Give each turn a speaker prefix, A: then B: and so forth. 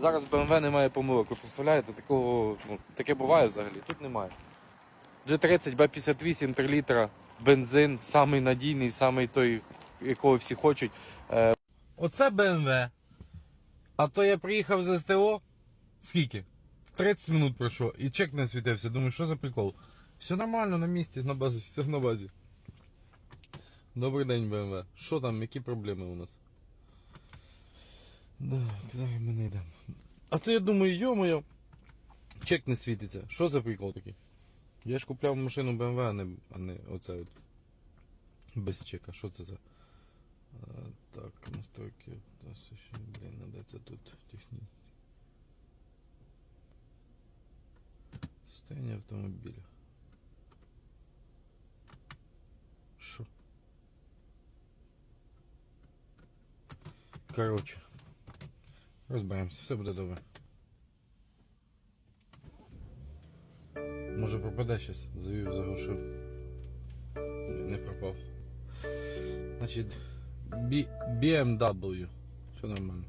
A: Зараз BMW немає помилок. Ви представляєте, такого, ну, таке буває взагалі. Тут немає. G30, B58, 3 літра, бензин, самий надійний, самий той, якого всі хочуть. Е, Оце BMW. А то я приїхав з СТО. Скільки? 30 минут пройшло і чек не світився. Думаю, що за прикол? Все нормально на місці, на базі, все на базі. Добрий день, BMW. Що там, які проблеми у нас? Так, зараз ми знайдемо. А то я думаю, йо-моє, чек не світиться. Що за прикол такий? Я ж купляв машину BMW, а не, а не оце от. Без чека. Що це за? А, так, настройки. Блін, надо це тут технічно. Состояние автомобиля. Що? Коротше. Розберемося, все буде добре. Може пропаде щось, завів, заглушив. Не пропав. Значить, BMW. Все нормально.